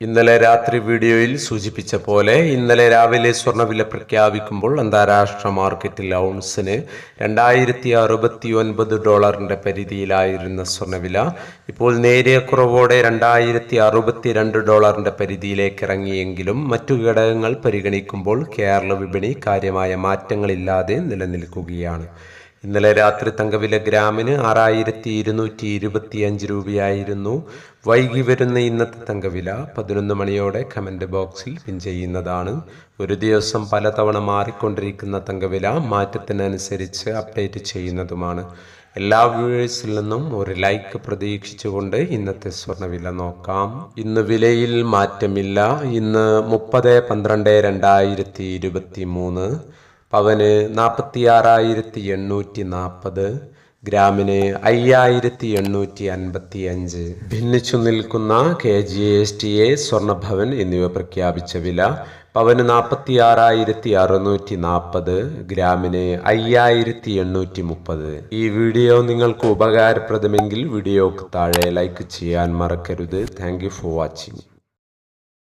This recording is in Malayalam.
ഇന്നലെ രാത്രി വീഡിയോയിൽ സൂചിപ്പിച്ച പോലെ ഇന്നലെ രാവിലെ സ്വർണവില പ്രഖ്യാപിക്കുമ്പോൾ അന്താരാഷ്ട്ര മാർക്കറ്റിൽ ഔൺസിന് രണ്ടായിരത്തി അറുപത്തി ഒൻപത് ഡോളറിന്റെ പരിധിയിലായിരുന്ന സ്വർണവില ഇപ്പോൾ നേരിയ കുറവോടെ രണ്ടായിരത്തി അറുപത്തി രണ്ട് ഡോളറിന്റെ പരിധിയിലേക്ക് ഇറങ്ങിയെങ്കിലും മറ്റു ഘടകങ്ങൾ പരിഗണിക്കുമ്പോൾ കേരള വിപണി കാര്യമായ മാറ്റങ്ങളില്ലാതെ നിലനിൽക്കുകയാണ്. ഇന്നലെ രാത്രി തങ്കവില ഗ്രാമിന് ആറായിരത്തി ഇരുന്നൂറ്റി ഇരുപത്തി അഞ്ച് രൂപയായിരുന്നു. വൈകി വരുന്ന ഇന്നത്തെ തങ്കവില പതിനൊന്ന് മണിയോടെ കമന്റ് ബോക്സിൽ പിൻ ചെയ്യുന്നതാണ്. ഒരു ദിവസം പലതവണ മാറിക്കൊണ്ടിരിക്കുന്ന തങ്കവില മാറ്റത്തിനനുസരിച്ച് അപ്ഡേറ്റ് ചെയ്യുന്നതുമാണ്. എല്ലാ വ്യൂവേഴ്സിൽ നിന്നും ഒരു ലൈക്ക് പ്രതീക്ഷിച്ചുകൊണ്ട് ഇന്നത്തെ സ്വർണവില നോക്കാം. ഇന്ന് വിലയിൽ മാറ്റമില്ല. ഇന്ന് മുപ്പത് പന്ത്രണ്ട് രണ്ടായിരത്തി ഇരുപത്തി മൂന്ന് പവന് നാൽപ്പത്തി ആറായിരത്തി എണ്ണൂറ്റി നാൽപ്പത് ഗ്രാമിന് അയ്യായിരത്തി എണ്ണൂറ്റി അൻപത്തി അഞ്ച് ഭിന്നിച്ചു നിൽക്കുന്ന K G S T A Swarnabhavan എന്നിവ പ്രഖ്യാപിച്ച വില പവന് നാൽപ്പത്തി ആറായിരത്തി അറുന്നൂറ്റി നാൽപ്പത് ഗ്രാമിന് അയ്യായിരത്തി എണ്ണൂറ്റി മുപ്പത് ഈ വീഡിയോ നിങ്ങൾക്ക് ഉപകാരപ്രദമെങ്കിൽ വീഡിയോക്ക് താഴെ ലൈക്ക് ചെയ്യാൻ മറക്കരുത്. Thank for watching